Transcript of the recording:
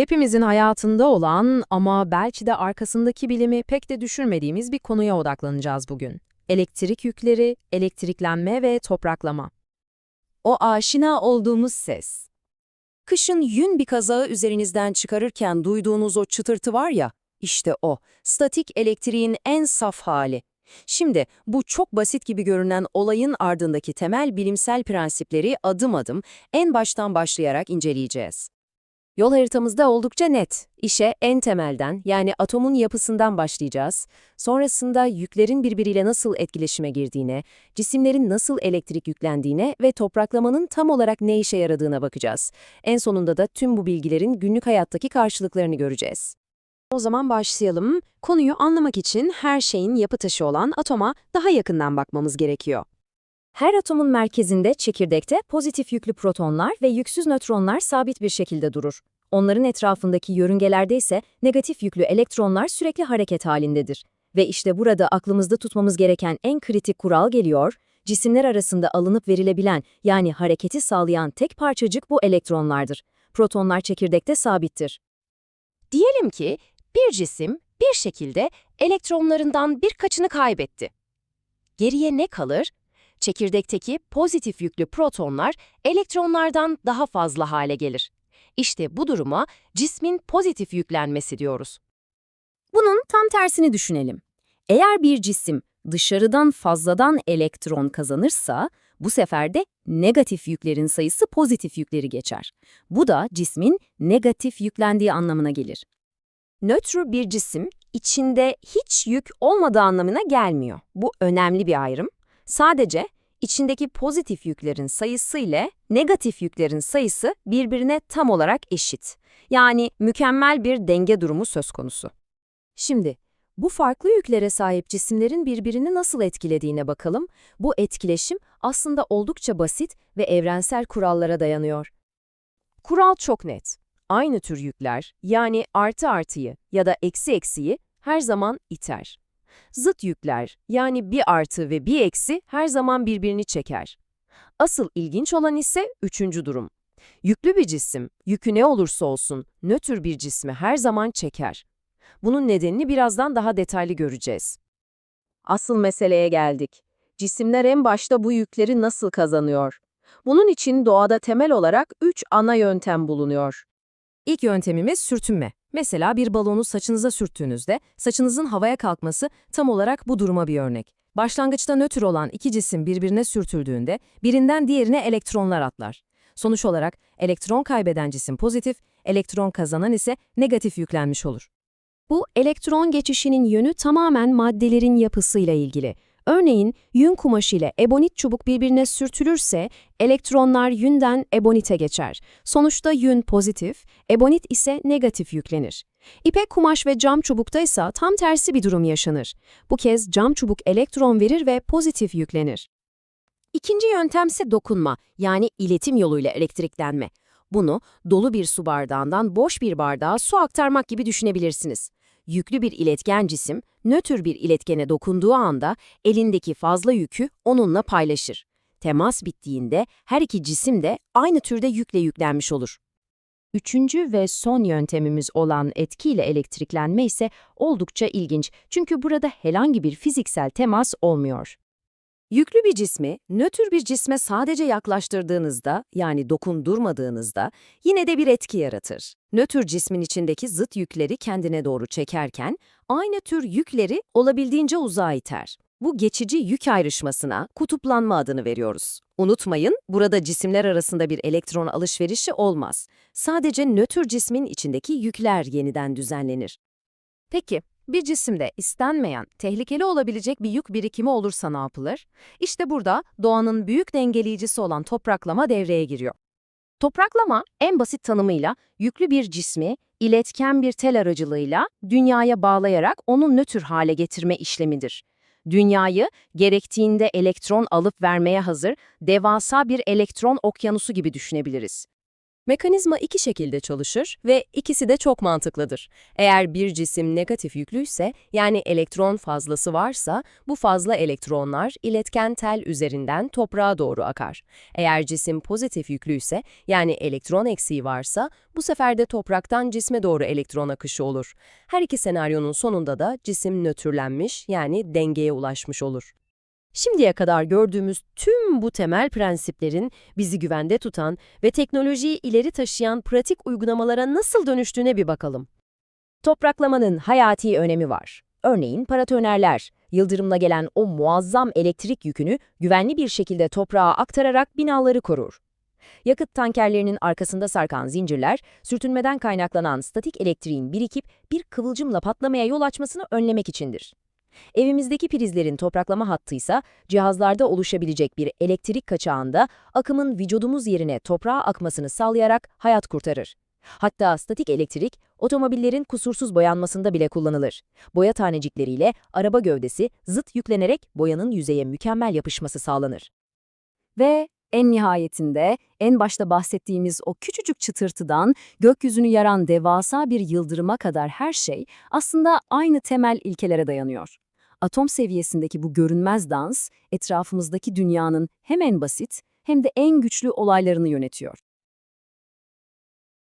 Hepimizin hayatında olan ama belki de arkasındaki bilimi pek de düşürmediğimiz bir konuya odaklanacağız bugün. Elektrik yükleri, elektriklenme ve topraklama. O aşina olduğumuz ses. Kışın yün bir kazağı üzerinizden çıkarırken duyduğunuz o çıtırtı var ya, işte o, statik elektriğin en saf hali. Şimdi bu çok basit gibi görünen olayın ardındaki temel bilimsel prensipleri adım adım en baştan başlayarak inceleyeceğiz. Yol haritamızda oldukça net. İşe en temelden yani atomun yapısından başlayacağız. Sonrasında yüklerin birbiriyle nasıl etkileşime girdiğine, cisimlerin nasıl elektrik yüklendiğine ve topraklamanın tam olarak ne işe yaradığına bakacağız. En sonunda da tüm bu bilgilerin günlük hayattaki karşılıklarını göreceğiz. O zaman başlayalım. Konuyu anlamak için her şeyin yapı taşı olan atoma daha yakından bakmamız gerekiyor. Her atomun merkezinde, çekirdekte pozitif yüklü protonlar ve yüksüz nötronlar sabit bir şekilde durur. Onların etrafındaki yörüngelerde ise negatif yüklü elektronlar sürekli hareket halindedir. Ve işte burada aklımızda tutmamız gereken en kritik kural geliyor, cisimler arasında alınıp verilebilen yani hareketi sağlayan tek parçacık bu elektronlardır. Protonlar çekirdekte sabittir. Diyelim ki bir cisim bir şekilde elektronlarından birkaçını kaybetti. Geriye ne kalır? Çekirdekteki pozitif yüklü protonlar elektronlardan daha fazla hale gelir. İşte bu duruma cismin pozitif yüklenmesi diyoruz. Bunun tam tersini düşünelim. Eğer bir cisim dışarıdan fazladan elektron kazanırsa, bu sefer de negatif yüklerin sayısı pozitif yükleri geçer. Bu da cismin negatif yüklendiği anlamına gelir. Nötr bir cisim içinde hiç yük olmadığı anlamına gelmiyor. Bu önemli bir ayrım. Sadece içindeki pozitif yüklerin sayısı ile negatif yüklerin sayısı birbirine tam olarak eşit. Yani mükemmel bir denge durumu söz konusu. Şimdi bu farklı yüklere sahip cisimlerin birbirini nasıl etkilediğine bakalım. Bu etkileşim aslında oldukça basit ve evrensel kurallara dayanıyor. Kural çok net. Aynı tür yükler, yani artı artıyı ya da eksi eksiyi her zaman iter. Zıt yükler, yani bir artı ve bir eksi her zaman birbirini çeker. Asıl ilginç olan ise üçüncü durum. Yüklü bir cisim, yükü ne olursa olsun, nötr bir cismi her zaman çeker. Bunun nedenini birazdan daha detaylı göreceğiz. Asıl meseleye geldik. Cisimler en başta bu yükleri nasıl kazanıyor? Bunun için doğada temel olarak üç ana yöntem bulunuyor. İlk yöntemimiz sürtünme. Mesela bir balonu saçınıza sürttüğünüzde saçınızın havaya kalkması tam olarak bu duruma bir örnek. Başlangıçta nötr olan iki cisim birbirine sürtüldüğünde birinden diğerine elektronlar atlar. Sonuç olarak elektron kaybeden cisim pozitif, elektron kazanan ise negatif yüklenmiş olur. Bu elektron geçişinin yönü tamamen maddelerin yapısıyla ilgili. Örneğin yün kumaşı ile ebonit çubuk birbirine sürtülürse elektronlar yünden ebonite geçer. Sonuçta yün pozitif, ebonit ise negatif yüklenir. İpek kumaş ve cam çubukta ise tam tersi bir durum yaşanır. Bu kez cam çubuk elektron verir ve pozitif yüklenir. İkinci yöntem ise dokunma, yani iletim yoluyla elektriklenme. Bunu dolu bir su bardağından boş bir bardağa su aktarmak gibi düşünebilirsiniz. Yüklü bir iletken cisim, nötr bir iletkene dokunduğu anda elindeki fazla yükü onunla paylaşır. Temas bittiğinde her iki cisim de aynı türde yükle yüklenmiş olur. Üçüncü ve son yöntemimiz olan etkiyle elektriklenme ise oldukça ilginç çünkü burada herhangi bir fiziksel temas olmuyor. Yüklü bir cismi, nötr bir cisme sadece yaklaştırdığınızda, yani dokundurmadığınızda, yine de bir etki yaratır. Nötr cismin içindeki zıt yükleri kendine doğru çekerken, aynı tür yükleri olabildiğince uzağa iter. Bu geçici yük ayrışmasına kutuplanma adını veriyoruz. Unutmayın, burada cisimler arasında bir elektron alışverişi olmaz. Sadece nötr cismin içindeki yükler yeniden düzenlenir. Peki, bir cisimde istenmeyen, tehlikeli olabilecek bir yük birikimi olursa ne yapılır? İşte burada doğanın büyük dengeleyicisi olan topraklama devreye giriyor. Topraklama en basit tanımıyla yüklü bir cismi iletken bir tel aracılığıyla dünyaya bağlayarak onu nötr hale getirme işlemidir. Dünyayı gerektiğinde elektron alıp vermeye hazır devasa bir elektron okyanusu gibi düşünebiliriz. Mekanizma iki şekilde çalışır ve ikisi de çok mantıklıdır. Eğer bir cisim negatif yüklüyse, yani elektron fazlası varsa, bu fazla elektronlar iletken tel üzerinden toprağa doğru akar. Eğer cisim pozitif yüklüyse, yani elektron eksiği varsa, bu sefer de topraktan cisme doğru elektron akışı olur. Her iki senaryonun sonunda da cisim nötrlenmiş, yani dengeye ulaşmış olur. Şimdiye kadar gördüğümüz tüm bu temel prensiplerin bizi güvende tutan ve teknolojiyi ileri taşıyan pratik uygulamalara nasıl dönüştüğüne bir bakalım. Topraklamanın hayati önemi var. Örneğin paratonerler, yıldırımla gelen o muazzam elektrik yükünü güvenli bir şekilde toprağa aktararak binaları korur. Yakıt tankerlerinin arkasında sarkan zincirler, sürtünmeden kaynaklanan statik elektriğin birikip bir kıvılcımla patlamaya yol açmasını önlemek içindir. Evimizdeki prizlerin topraklama hattıysa, cihazlarda oluşabilecek bir elektrik kaçağında akımın vücudumuz yerine toprağa akmasını sağlayarak hayat kurtarır. Hatta statik elektrik, otomobillerin kusursuz boyanmasında bile kullanılır. Boya tanecikleriyle araba gövdesi zıt yüklenerek boyanın yüzeye mükemmel yapışması sağlanır. Ve en nihayetinde, en başta bahsettiğimiz o küçücük çıtırtıdan gökyüzünü yaran devasa bir yıldırıma kadar her şey aslında aynı temel ilkelere dayanıyor. Atom seviyesindeki bu görünmez dans, etrafımızdaki dünyanın hem en basit hem de en güçlü olaylarını yönetiyor.